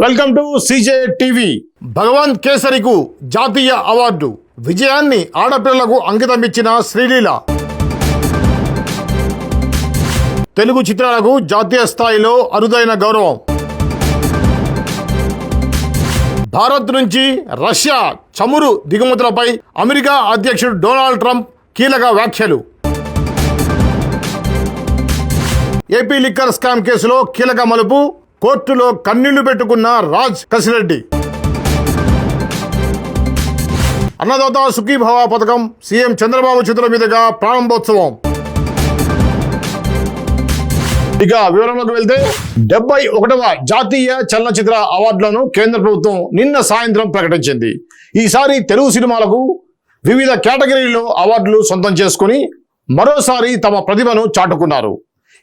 Welcome to CJ TV. Bhagavanth కేసరికు జాతీయ award. విజయాన్ని ఆడపిల్లలకు అంకితం ఇచ్చిన శ్రీలీల. తెలుగు చిత్రాలకు జాతీయ స్థాయిలో అరుదైన గౌరవం. భారత్ నుంచి రష్యా చమురు దిగుమతులపై అమెరికా అధ్యక్షుడు డొనాల్డ్ ట్రంప్ కీలక వ్యాఖ్యలు. ఏపీ లిక్కర్ స్కామ్ కేసులో కీలక మలుపు కోర్టులో కన్నీళ్ళు పెట్టుకున్న రాజ్ కసిరెడ్డి. అన్నదాత సుఖీభవ పథకం సీఎం చంద్రబాబు చేతుల మీదుగా ప్రారంభోత్సవం. ఇక వివరంలోకి వెళ్తే డెబ్బై ఒకటవ జాతీయ చలనచిత్ర అవార్డులను కేంద్ర ప్రభుత్వం నిన్న సాయంత్రం ప్రకటించింది. ఈసారి తెలుగు సినిమాలకు వివిధ కేటగిరీల్లో అవార్డులు సొంతం చేసుకుని మరోసారి తమ ప్రతిభను చాటుకున్నారు.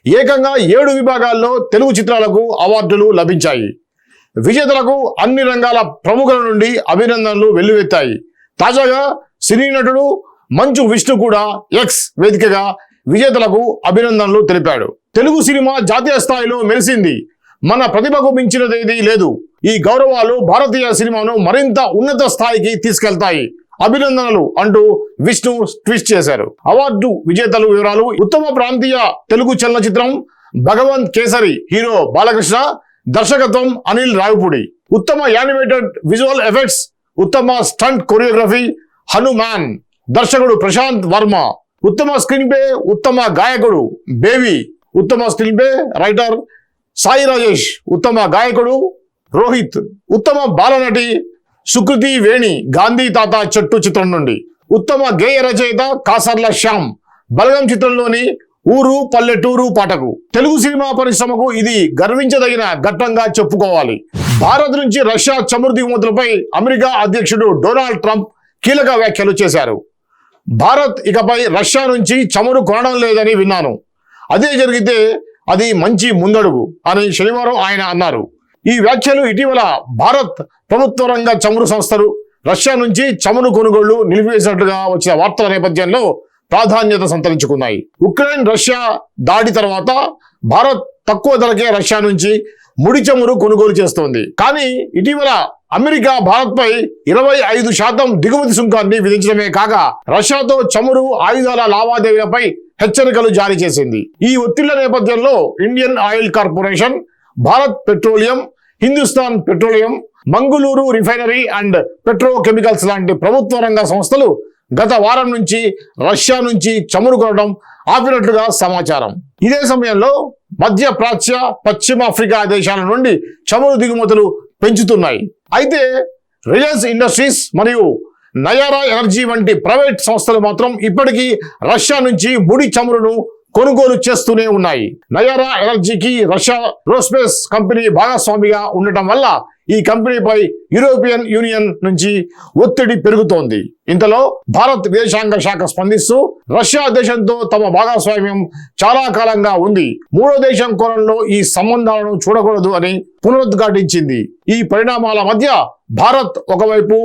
ఏకంగా ఏడు విభాగాల్లో తెలుగు చిత్రాలకు అవార్డులు లభించాయి. విజేతలకు అన్ని రంగాల ప్రముఖుల నుండి అభినందనలు వెల్లువెత్తాయి. తాజాగా సినీ నటుడు మంచు విష్ణు కూడా ఎక్స్ వేదికగా విజేతలకు అభినందనలు తెలిపాడు. తెలుగు సినిమా జాతీయ స్థాయిలో మెలిసింది మన ప్రతిభకు మించినదేదీ లేదు. ఈ గౌరవాలు భారతీయ సినిమాను మరింత ఉన్నత స్థాయికి తీసుకెళ్తాయి. అభినందనలు అంటూ విష్ణు ట్వీట్ చేశారు. అవార్డు విజేతలు వివరాలు ఉత్తమ ప్రాంతీయ తెలుగు చలనచిత్రం భగవంత్ కేసరి హీరో బాలకృష్ణ దర్శకత్వం అనిల్ రావిపూడి. ఉత్తమ యానిమేటెడ్ విజువల్ ఎఫెక్ట్స్ ఉత్తమ స్టంట్ కొరియోగ్రఫీ హనుమాన్. దర్శకుడు ప్రశాంత్ వర్మ. ఉత్తమ స్క్రీన్ ప్లే ఉత్తమ గాయకుడు బేబీ. ఉత్తమ screenplay writer Sai Rajesh. ఉత్తమ గాయకుడు రోహిత్. ఉత్తమ బాలనటి సుకృతి వేణి గాంధీ తాత చెట్టు చిత్రం నుండి. ఉత్తమ గేయ రచయిత కాసర్ల శ్యామ్ బలగం చిత్రంలోని ఊరు పల్లెటూరు పాటకు. తెలుగు సినిమా పరిశ్రమకు ఇది గర్వించదగిన ఘట్టంగా చెప్పుకోవాలి. భారత్ నుంచి రష్యా చమురు దిగుమతులపై అమెరికా అధ్యక్షుడు డొనాల్డ్ ట్రంప్ కీలక వ్యాఖ్యలు చేశారు. భారత్ ఇకపై రష్యా నుంచి చమురు కొనడం లేదని విన్నాను. అదే జరిగితే అది మంచి ముందడుగు అని శనివారం ఆయన అన్నారు. ఈ వ్యాఖ్యలు ఇటీవల భారత్ ప్రభుత్వ రంగ చమురు సంస్థలు రష్యా నుంచి చమురు కొనుగోళ్ళు నిలిపివేసినట్లుగా వచ్చిన వార్తల నేపథ్యంలో ప్రాధాన్యత సంతరించుకున్నాయి. ఉక్రెయిన్ రష్యా దాడి తర్వాత భారత్ తక్కువ ధరకే రష్యా నుంచి ముడి చమురు కొనుగోలు చేస్తోంది. కానీ ఇటీవల అమెరికా భారత్పై ఇరవై ఐదు శాతం దిగుమతి సుంకాన్ని విధించడమే కాక రష్యాతో చమురు ఆయుధాల లావాదేవీలపై హెచ్చరికలు జారీ చేసింది. ఈ ఒత్తిళ్ళ నేపథ్యంలో Indian Oil Corporation Bharat Petroleum Hindustan Petroleum Mangaluru Refinery and Petrochemicals లాంటి ప్రభుత్వ రంగ సంస్థలు గత వారం నుంచి రష్యా నుంచి చమురు కొనడం ఆపినట్లుగా సమాచారం. ఇదే సమయంలో మధ్య ప్రాచ్య పశ్చిమ ఆఫ్రికా దేశాల నుండి చమురు దిగుమతులు పెంచుతున్నాయి. అయితే రిలయన్స్ ఇండస్ట్రీస్ మరియు నయారా ఎనర్జీ వంటి ప్రైవేట్ సంస్థలు మాత్రం ఇప్పటికీ రష్యా నుంచి ముడి చమురును కొనుగోలు చేస్తూనే ఉన్నాయి. నయారా ఎనర్జీకి రష్యా రోస్పేస్ కంపెనీ భాగస్వామిగా ఉండటం వల్ల ఈ కంపెనీపై యూరోపియన్ యూనియన్ నుంచి ఒత్తిడి పెరుగుతోంది. ఇంతలో భారత్ విదేశాంగ శాఖ స్పందిస్తూ రష్యా దేశంతో తమ భాగస్వామ్యం చాలా కాలంగా ఉంది. మూడో దేశం కోణంలో ఈ సంబంధాలను చూడకూడదు అని పునరుద్ఘాటించింది. ఈ పరిణామాల మధ్య భారత్ ఒకవైపు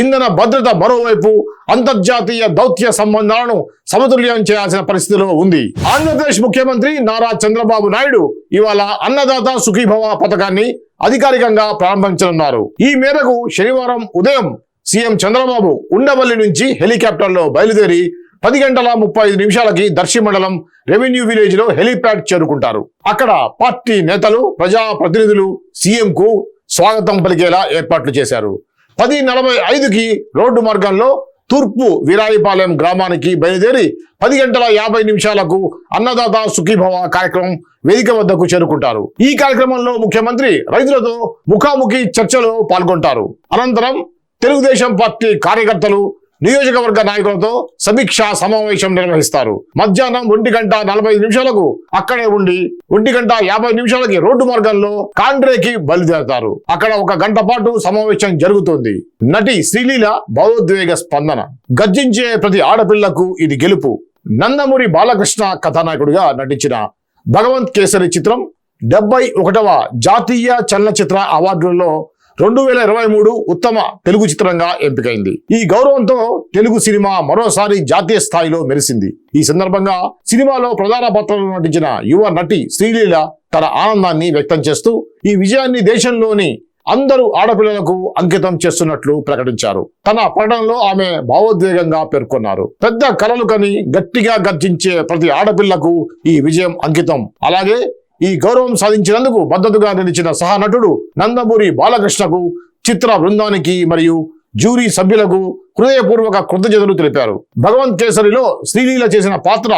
ఇంధన భద్రత మరోవైపు అంతర్జాతీయ దౌత్య సంబంధాలను సమతుల్యం చేయాల్సిన పరిస్థితిలో ఉంది. ఆంధ్రప్రదేశ్ ముఖ్యమంత్రి నారా చంద్రబాబు నాయుడు ఇవాళ అన్నదాత సుఖీభవ పథకాన్ని అధికారికంగా ప్రారంభించనున్నారు. ఈ మేరకు శనివారం ఉదయం సీఎం చంద్రబాబు ఉండవల్లి నుంచి హెలికాప్టర్లో బయలుదేరి పది గంటల ముప్పై ఐదు నిమిషాలకి దర్శి మండలం రెవెన్యూ విలేజ్లో హెలీప్యాడ్ చేరుకుంటారు. అక్కడ పార్టీ నేతలు ప్రజా ప్రతినిధులు సీఎం కు స్వాగతం పలికేలా ఏర్పాట్లు చేశారు. పది నలభై ఐదుకి రోడ్డు మార్గంలో తూర్పు వీరాయిపాలెం గ్రామానికి బయలుదేరి పది గంటల యాభై నిమిషాలకు అన్నదాత సుఖీభవ కార్యక్రమం వేదిక వద్దకు చేరుకుంటారు. ఈ కార్యక్రమంలో ముఖ్యమంత్రి రైతులతో ముఖాముఖి చర్చలో పాల్గొంటారు. అనంతరం తెలుగుదేశం పార్టీ కార్యకర్తలు నియోజకవర్గ నాయకులతో సమీక్షా సమావేశం నిర్వహిస్తారు. మధ్యాహ్నం ఒంటి గంట నలభై నిమిషాలకు అక్కడే ఉండి ఒంటి గంట యాభై నిమిషాలకి రోడ్డు మార్గంలో కాండ్రేకి బయలుదేరతారు. అక్కడ ఒక గంట పాటు సమావేశం జరుగుతుంది. నటి శ్రీలీల భావోద్వేగ స్పందన. గర్జించే ప్రతి ఆడపిల్లకు ఇది గెలుపు. నందమూరి బాలకృష్ణ కథానాయకుడిగా నటించిన భగవంత్ కేసరి చిత్రం డెబ్బై ఒకటవ జాతీయ చలనచిత్ర అవార్డులలో రెండు వేల ఇరవై మూడు ఉత్తమ తెలుగు చిత్రంగా ఎంపికైంది. ఈ గౌరవంతో తెలుగు సినిమా మరోసారి జాతీయ స్థాయిలో మెరిసింది. ఈ సందర్భంగా సినిమాలో ప్రధాన పాత్రలో నటించిన యువ నటి శ్రీలీల తన ఆనందాన్ని వ్యక్తం చేస్తూ ఈ విజయాన్ని దేశంలోని అందరూ ఆడపిల్లలకు అంకితం చేస్తున్నట్లు ప్రకటించారు. తన ప్రకటనలో ఆమె భావోద్వేగంగా పేర్కొన్నారు. పెద్ద కలలు కని గట్టిగా గర్జించే ప్రతి ఆడపిల్లకు ఈ విజయం అంకితం. అలాగే ఈ గౌరవం సాధించినందుకు మద్దతుగా నిలిచిన సహనటుడు నందమూరి బాలకృష్ణకు చిత్ర బృందానికి మరియు జ్యూరీ సభ్యులకు హృదయపూర్వక కృతజ్ఞతలు తెలిపారు. భగవంత్ కేసరిలో శ్రీలీల చేసిన పాత్ర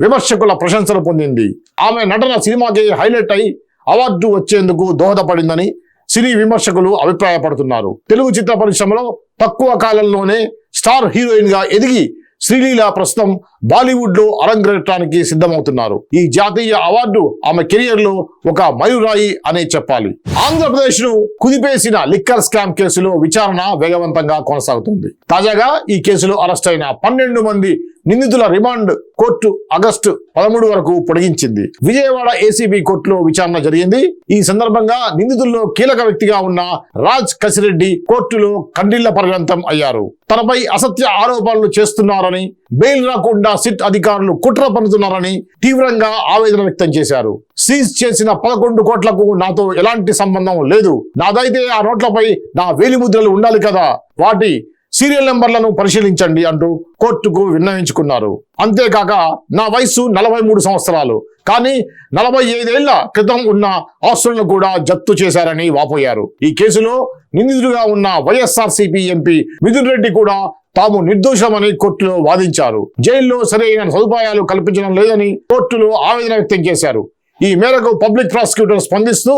విమర్శకుల ప్రశంసలు పొందింది. ఆమె నటన సినిమాకి హైలైట్ అయి అవార్డు వచ్చేందుకు దోహదపడిందని సినీ విమర్శకులు అభిప్రాయపడుతున్నారు. తెలుగు చిత్ర పరిశ్రమలో తక్కువ కాలంలోనే స్టార్ హీరోయిన్గా ఎదిగి శ్రీలీల ప్రస్తుతం బాలీవుడ్లో అరంగేట్రానికి సిద్ధమవుతున్నారు. ఈ జాతీయ అవార్డు ఆమె కెరియర్లో ఒక మయూరాయి అనే చెప్పాలి. ఆంధ్రప్రదేశ్ను కుదిపేసిన లిక్కర్ స్కామ్ కేసులో విచారణ వేగవంతంగా కొనసాగుతుంది. తాజాగా ఈ కేసులో అరెస్ట్ అయిన పన్నెండు మంది నిందితుల రిమాండ్ కోర్టు ఆగస్టు పదమూడు వరకు పొడిగించింది. విజయవాడ ఏసీబీ కోర్టులో విచారణ జరిగింది. ఈ సందర్భంగా నిందితుల్లో కీలక వ్యక్తిగా ఉన్న రాజ్ కసిరెడ్డి కోర్టులో కండిళ్ళ పర్యంతం అయ్యారు. తనపై అసత్య ఆరోపణలు చేస్తున్నారని బెయిల్ రాకుండా సిట్ అధికారులు కుట్ర పన్నుతున్నారని తీవ్రంగా ఆవేదన వ్యక్తం చేశారు. సీజ్ చేసిన పదకొండు కోట్లకు నాతో ఎలాంటి సంబంధం లేదు. నాదైతే ఆ నోట్లపై నా వేలిముద్రలు ఉండాలి కదా. వాటి సీరియల్ నెంబర్లను పరిశీలించండి అంటూ కోర్టుకు విన్నవించుకున్నారు. అంతేకాక నా వయసు నలభై మూడు సంవత్సరాలు. కానీ నలభై ఐదేళ్ళ క్రితం ఉన్న ఆస్తులను కూడా జప్తు చేశారని వాపోయారు. ఈ కేసులో నిందితుడిగా ఉన్న వైఎస్ఆర్సీపీ ఎంపీ మిథున్ రెడ్డి కూడా తాము నిర్దోషమని కోర్టులో వాదించారు. జైల్లో సరైన సదుపాయాలు కల్పించడం లేదని కోర్టులో ఆవేదన వ్యక్తం చేశారు. ఈ మేరకు పబ్లిక్ ప్రాసిక్యూటర్ స్పందిస్తూ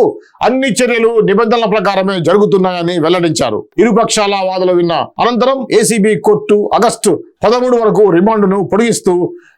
అన్ని చర్యలు నిబంధనల ప్రకారమే జరుగుతున్నాయని వెల్లడించారు. ఇరుపక్షాల వాదనలు విన్న అనంతరం ఏసీబీ కోర్టు ఆగస్టు పదమూడు వరకు రిమాండ్ను పొడిగిస్తూ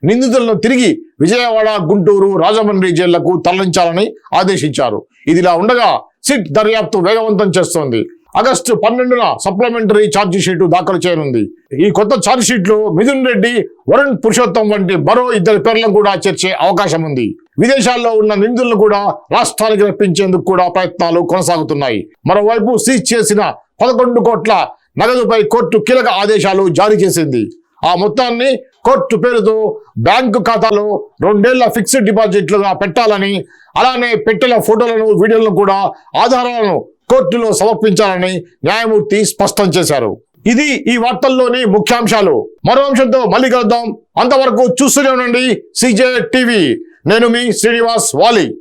నిందితులను తిరిగి విజయవాడ గుంటూరు రాజమండ్రి జైళ్ళకు తరలించాలని ఆదేశించారు. ఇదిలా ఉండగా సిట్ దర్యాప్తు వేగవంతం చేస్తోంది. ఆగస్టు పన్నెండున సప్లిమెంటరీ ఛార్జిషీటు దాఖలు చేయనుంది. ఈ కొత్త ఛార్జిషీట్లో మిథున్ రెడ్డి వరుణ్ పురుషోత్తం వంటి మరో ఇద్దరి పేర్లను కూడా చేర్చే అవకాశం ఉంది. విదేశాల్లో ఉన్న నిందితులను కూడా రాష్ట్రానికి రప్పించేందుకు కూడా ప్రయత్నాలు కొనసాగుతున్నాయి. మరోవైపు సీజ్ చేసిన పదకొండు కోట్ల నగదుపై కోర్టు కీలక ఆదేశాలు జారీ చేసింది. ఆ మొత్తాన్ని కోర్టు పేరుతో బ్యాంకు ఖాతాలో రెండేళ్ళ ఫిక్స్డ్ డిపాజిట్లుగా పెట్టాలని అలానే పెట్టెల ఫోటోలను వీడియోలను కూడా ఆధారాలను కోర్టులో సమర్పించాలని న్యాయమూర్తి స్పష్టం చేశారు. ఇది ఈ వార్తల్లోని ముఖ్యాంశాలు. మరో అంశంతో మళ్ళీ కలుద్దాం. అంతవరకు చూస్తూనే ఉండండి సిజే టీవీ. నేను మీ శ్రీనివాస్ వాలి.